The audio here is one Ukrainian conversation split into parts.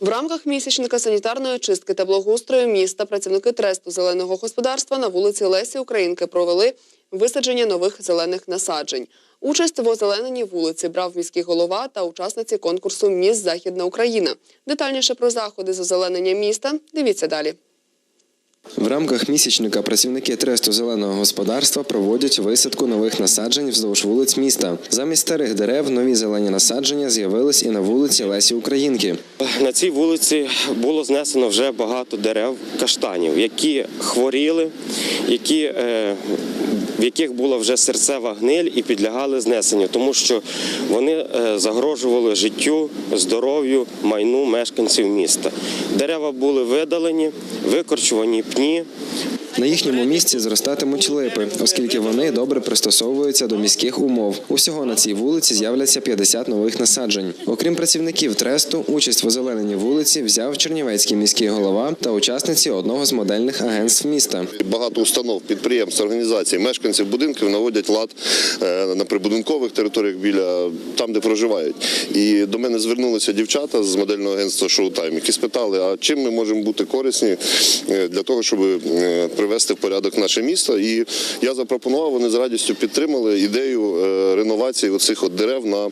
В рамках місячника санітарної чистки та благоустрою міста працівники тресту зеленого господарства на вулиці Лесі Українки провели висадження нових зелених насаджень. Участь в озелененій вулиці брав міський голова та учасниці конкурсу Міс Західна Україна. Детальніше про заходи з озеленення міста дивіться далі. В рамках місячника працівники тресту зеленого господарства проводять висадку нових насаджень вздовж вулиць міста. Замість старих дерев нові зелені насадження з'явились і на вулиці Лесі Українки. На цій вулиці було знесено вже багато дерев каштанів, які хворіли, які, е, в яких була вже серцева гниль і підлягали знесенню, тому що вони е, загрожували життю, здоров'ю, майну мешканців міста. Дерева були видалені, викорчувані пні. На їхньому місці зростатимуть липи, оскільки вони добре пристосовуються до міських умов. Усього на цій вулиці з'являться 50 нових насаджень. Окрім працівників тресту, участь в озелененні вулиці взяв Чернівецький міський голова та учасниці одного з модельних агентств міста. Багато установ, підприємств, організацій, мешканців будинків наводять лад е, на прибудинкових територіях біля там, де проживають. І до мене звернулися дівчата з модельного агентства Showtime, які спитали, а чим ми можемо бути корисні е, для того, щоб е, привести в порядок наше місто. І я запропонував, вони з радістю підтримали ідею е, реновації оцих от дерев на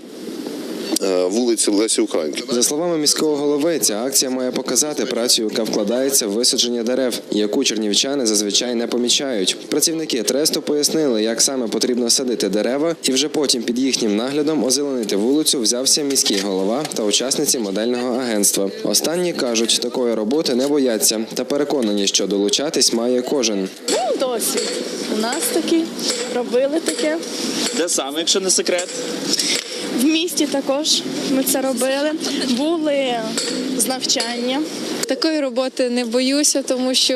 вулиці Лесі Українки. За словами міського голови, ця акція має показати працю, яка вкладається в висадження дерев, яку чернівчани зазвичай не помічають. Працівники тресту пояснили, як саме потрібно садити дерева, і вже потім під їхнім наглядом озеленити вулицю взявся міський голова та учасниці модельного агентства. Останні кажуть, такої роботи не бояться та переконані, що долучатись має кожен. Ну, досвід. У нас такі робили таке. Де саме, якщо не секрет? В місті також ми це робили. Були з навчання. Такої роботи не боюся, тому що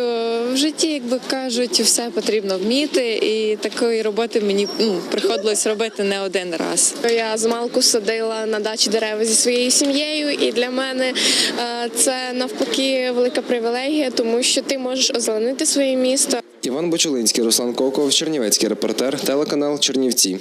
в житті, якби кажуть, все потрібно вміти, і такої роботи мені ну, приходилось робити не один раз. Я з малку садила на дачі дерева зі своєю сім'єю, і для мене е, це навпаки велика привілегія, тому що ти можеш озеленити своє місто. Іван Бочулинський, Руслан Коков, Чернівецький репортер, телеканал Чернівці.